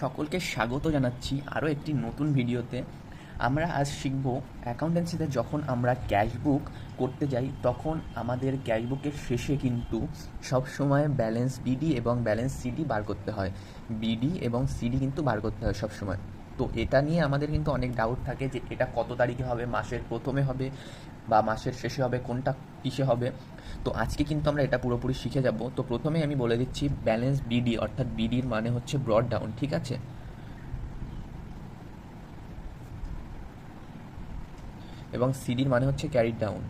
সকলকে স্বাগত জানাচ্ছি আরও একটি নতুন ভিডিওতে। আমরা আজ শিখব অ্যাকাউন্টেন্সিতে যখন আমরা ক্যাশবুক করতে যাই, তখন আমাদের ক্যাশবুকের শেষে কিন্তু সবসময় ব্যালেন্স বিডি এবং ব্যালেন্স সিডি বার করতে হয়। বিডি এবং সিডি কিন্তু বার করতে হয় সবসময়। তো এটা নিয়ে আমাদের কিন্তু অনেক ডাউট থাকে যে এটা কত তারিখে হবে, মাসের প্রথমে হবে বা মাসের শেষে হবে, কোনটা কিসে হবে। তো আজকে কিন্তু আমরা এটা পুরোপুরি শিখে যাব। তো প্রথমে আমি বলে দিচ্ছি ব্যালেন্স বিডি অর্থাৎ বিডির মানে হচ্ছে ব্রড ডাউন ঠিক আছে? এবং সিডির মানে হচ্ছে ক্যারিড ডাউন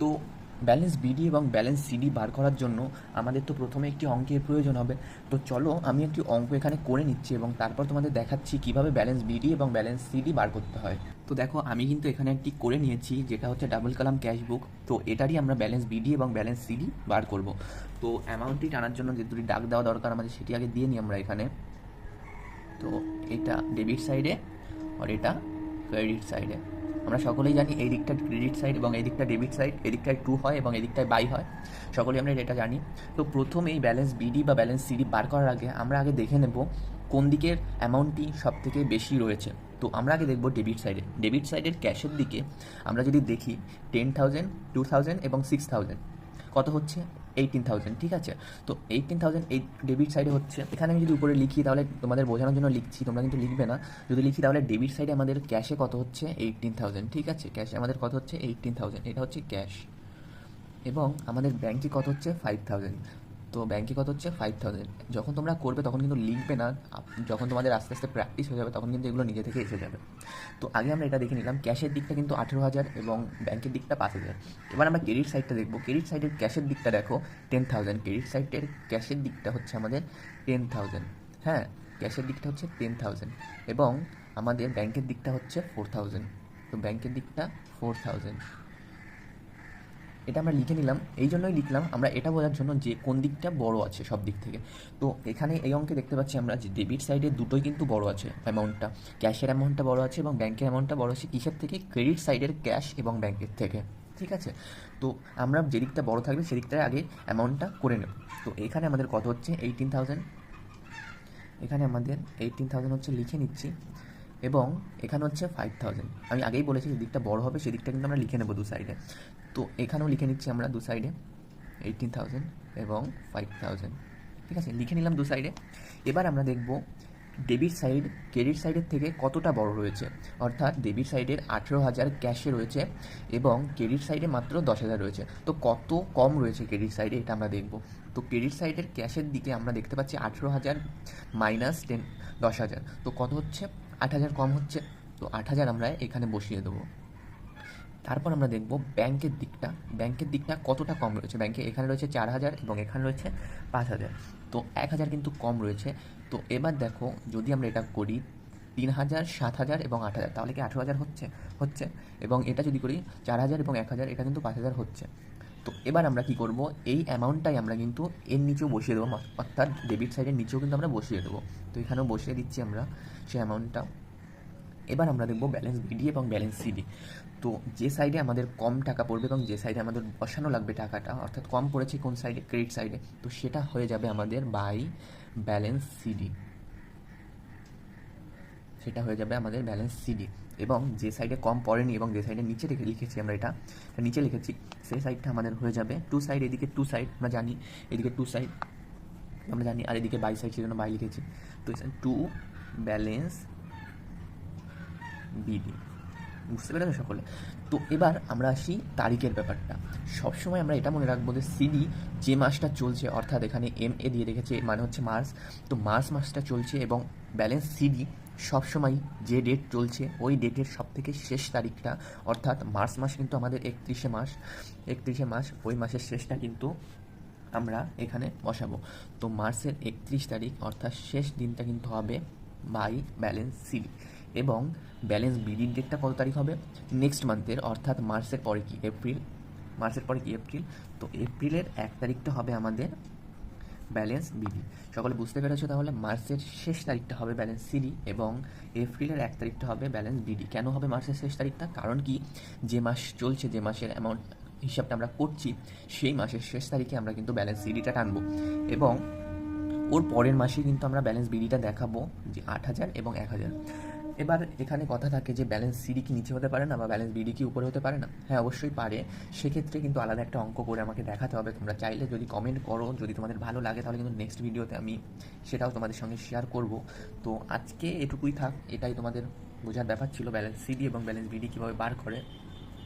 তো ব্যালেন্স বিডি এবং ব্যালেন্স সিডি বার করার জন্য আমাদের তো প্রথমে একটি অঙ্কের প্রয়োজন হবে। তো চলো আমি একটি অঙ্ক এখানে করে নিচ্ছি এবং তারপর তোমাদের দেখাচ্ছি কীভাবে ব্যালেন্স বিডি এবং ব্যালেন্স সিডি বার করতে হয়। তো দেখো, আমি কিন্তু এখানে একটি করে নিয়েছি, যেটা হচ্ছে ডাবল কালাম ক্যাশবুক তো এটারই আমরা ব্যালেন্স বিডি এবং ব্যালেন্স সিডি বার করব। তো অ্যামাউন্টটি টানার জন্য যে দুটি ডাক দেওয়া দরকার আমাদের সেটি আগে দিয়ে নিই আমরা এখানে। তো এটা ডেবিট সাইডে আর এটা ক্রেডিট সাইডে আমরা সকলেই জানি এই দিকটা ক্রেডিট সাইড এবং এই দিকটা ডেবিট সাইড এদিকটায় টু হয় এবং এদিকটায় বাই হয়। সকলেই আমরা এটা জানি। তো প্রথম এই ব্যালেন্স বিডি বা ব্যালেন্স সিডি বার করার আগে আমরা আগে দেখে নেব কোন দিকের অ্যামাউন্টটি সব থেকে বেশি রয়েছে। তো আমরা আগে দেখব ডেবিট সাইডে ডেবিট সাইডের ক্যাশের দিকে আমরা যদি দেখি টেন থাউজেন্ড টু থাউজেন্ড এবং সিক্স থাউজেন্ড কত হচ্ছে? এইটিন থাউজেন্ড ঠিক আছে? তো এইটিন থাউজেন্ড এই ডেবিট সাইডে হচ্ছে। এখানে আমি যদি উপরে লিখি, তাহলে তোমাদের বোঝানোর জন্য লিখছি, তোমরা কিন্তু লিখবে না। যদি লিখি, তাহলে ডেবিট সাইডে আমাদের ক্যাশে কত হচ্ছে? এইটিন থাউজেন্ড ঠিক আছে? ক্যাশে আমাদের কত হচ্ছে? এইটিন থাউজেন্ড এটা হচ্ছে ক্যাশ এবং আমাদের ব্যাংকে কত হচ্ছে? ফাইভ থাউজেন্ড তো ব্যাংকে কত হচ্ছে ফাইভ থাউজেন্ড যখন তোমরা করবে তখন কিন্তু লিখবে না যখন তোমাদের আস্তে আস্তে প্র্যাকটিস হয়ে যাবে তখন কিন্তু এগুলো নিজে থেকে এসে যাবে। তো আগে আমরা এটা দেখে নিলাম ক্যাশের দিকটা কিন্তু আঠেরো হাজার এবং ব্যাংকের দিকটা পাঁচ হাজার। এবার আমরা ক্রেডিট সাইডটা দেখব। ক্রেডিট সাইডের ক্যাশের দিকটা দেখো টেন থাউজেন্ড ক্রেডিট সাইডের ক্যাশের দিকটা হচ্ছে আমাদের টেন থাউজেন্ড হ্যাঁ ক্যাশের দিকটা হচ্ছে টেন থাউজেন্ড এবং আমাদের ব্যাংকের দিকটা হচ্ছে ফোর থাউজেন্ড তো ব্যাংকের দিকটা ফোর থাউজেন্ড এটা আমরা লিখে নিলাম। এই জন্যই লিখলাম আমরা এটা বোঝার জন্য যে কোন দিকটা বড় আছে সব দিক থেকে। তো এখানে এই অঙ্কে দেখতে পাচ্ছি আমরা যে ডেবিট সাইডে দুটোই কিন্তু বড় আছে অ্যামাউন্টটা ক্যাশের অ্যামাউন্টটা বড় আছে এবং ব্যাংকের অ্যামাউন্টটা বড় আছে কিসের থেকে? ক্রেডিট সাইডের ক্যাশ এবং ব্যাংকের থেকে। ঠিক আছে? তো আমরা যে দিকটা বড় থাকবে সেদিকটায় আগে অ্যামাউন্টটা করে নেব। তো এখানে আমাদের কত হচ্ছে? এইটিন থাউজেন্ড এখানে আমাদের এইটিন থাউজেন্ড হচ্ছে লিখে নিচ্ছি এবং এখানে হচ্ছে ফাইভ থাউজেন্ড আমি আগেই বলেছি যে দিকটা বড় হবে সেদিকটা কিন্তু আমরা লিখে নেব দু সাইডে তো এখানেও লিখে নিচ্ছি আমরা দু সাইডে এইটিন থাউজেন্ড এবং ফাইভ থাউজেন্ড ঠিক আছে? লিখে নিলাম দু সাইডে এবার আমরা দেখব ডেবিট সাইড ক্রেডিট সাইডের থেকে কতটা বড় রয়েছে। অর্থাৎ ডেবিট সাইডের আঠেরো হাজার ক্যাশে রয়েছে এবং ক্রেডিট সাইডে মাত্র দশ হাজার রয়েছে। তো কত কম রয়েছে ক্রেডিট সাইডে এটা আমরা দেখব। তো ক্রেডিট সাইডের ক্যাশের দিকে আমরা দেখতে পাচ্ছি আঠেরো হাজার মাইনাস টেন দশ হাজার। তো কত হচ্ছে? আট হাজার কম হচ্ছে। তো আট হাজার আমরা এখানে বসিয়ে দেবো। তারপর আমরা দেখব ব্যাংকের দিকটা। ব্যাংকের দিকটা কতটা কম রয়েছে? ব্যাংকে এখানে রয়েছে চার হাজার এবং এখানে রয়েছে পাঁচ হাজার। তো এক হাজার কিন্তু কম রয়েছে। তো এবার দেখো, যদি আমরা এটা করি, তিন হাজার, সাত হাজার এবং আট হাজার, তাহলে কি আঠেরো হাজার হচ্ছে? হচ্ছে। এবং এটা যদি করি, চার হাজার এবং এক হাজার, এটা কিন্তু পাঁচ হাজার হচ্ছে। তো এবার আমরা কি করব? এই অ্যামাউন্টটাই আমরা কিন্তু এর নিচেও বসিয়ে দেবো, অর্থাৎ ডেবিট সাইডের নিচেও কিন্তু আমরা বসিয়ে দেবো। তো এখানেও বসিয়ে দিচ্ছি আমরা সেই অ্যামাউন্টটা এবার আমরা দেখব ব্যালেন্স বিডি এবং ব্যালেন্স সিডি তো যে সাইডে আমাদের কম টাকা পড়বে এবং যে সাইডে আমাদের বসানো লাগবে টাকাটা, অর্থাৎ কম পড়েছে কোন সাইডে ক্রেডিট সাইডে তো সেটা হয়ে যাবে আমাদের বাই ব্যালেন্স সিডি সেটা হয়ে যাবে আমাদের ব্যালেন্স সিডি এবং যে সাইডে কম পড়েনি এবং যে সাইডে নিচে রেখে লিখেছি আমরা এটা নিচে লিখেছি, সেই সাইডটা আমাদের হয়ে যাবে টু সাইড এদিকে টু সাইড আমরা জানি, এদিকে টু সাইড আমরা জানি, আর এদিকে বাই সাইড সেজন্য বাই লিখেছি। তো টু ব্যালেন্স বিডি বুঝতে পেরেছ সকলে? তো এবার আমরা আসি তারিখের ব্যাপারটা। সবসময় আমরা এটা মনে রাখব যে সিডি যে মাসটা চলছে, অর্থাৎ এখানে এম এ দিয়ে রেখেছে মানে হচ্ছে মার্চ। তো মার্চ মাসটা চলছে এবং ব্যালেন্স সিডি সবসময় যে ডেট চলছে, ওই ডেটের সব থেকে শেষ তারিখটা, অর্থাৎ মার্চ মাস কিন্তু আমাদের একত্রিশে মাস। একত্রিশে মাস, ওই মাসের শেষটা কিন্তু আমরা এখানে বসাবো। তো মার্চের একত্রিশ তারিখ, অর্থাৎ শেষ দিনটা কিন্তু হবে বাই ব্যালেন্স সিডি। এবং ব্যালেন্স বিডির ডেটটা কত তারিখ হবে? নেক্সট মান্থের অর্থাৎ মার্চের পরে কি? এপ্রিল মার্চের পরে কি? এপ্রিল তো এপ্রিলের এক তারিখটা হবে আমাদের ব্যালেন্স বিডি সকলে বুঝতে পেরেছ তাহলে? মার্চের শেষ তারিখটা হবে ব্যালেন্স সিডি এবং এপ্রিলের এক তারিখটা হবে ব্যালেন্স বিডি কেন হবে মার্চের শেষ তারিখটা? কারণ কি? যে মাস চলছে, যে মাসের অ্যামাউন্ট হিসাবটা আমরা করছি, সেই মাসের শেষ তারিখে আমরা কিন্তু ব্যালেন্স সিডিটা টানবো। এবং ওর পরের মাসে কিন্তু আমরা ব্যালেন্স বিডিটা দেখাবো যে আট হাজার এবং এক হাজার। এবার এখানে কথা থাকে যে ব্যালেন্স সিডি কি নিচে হতে পারে না বা ব্যালেন্স বিডি কি উপরে হতে পারে না? হ্যাঁ অবশ্যই পারে। সেক্ষেত্রে কিন্তু আলাদা একটা অঙ্ক করে আমাকে দেখাতে হবে। তোমরা চাইলে যদি কমেন্ট করো, যদি তোমাদের ভালো লাগে, তাহলে কিন্তু নেক্সট ভিডিওতে আমি সেটাও তোমাদের সঙ্গে শেয়ার করব। তো আজকে এটুকুই থাক, এটাই তোমাদের বোঝার ব্যাপার ছিল। ব্যালেন্স সিডি এবং ব্যালেন্স বিডি কীভাবে বার করে।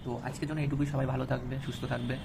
তো আজকের জন্য এটুকুই। সবাই ভালো থাকবে, সুস্থ থাকবে।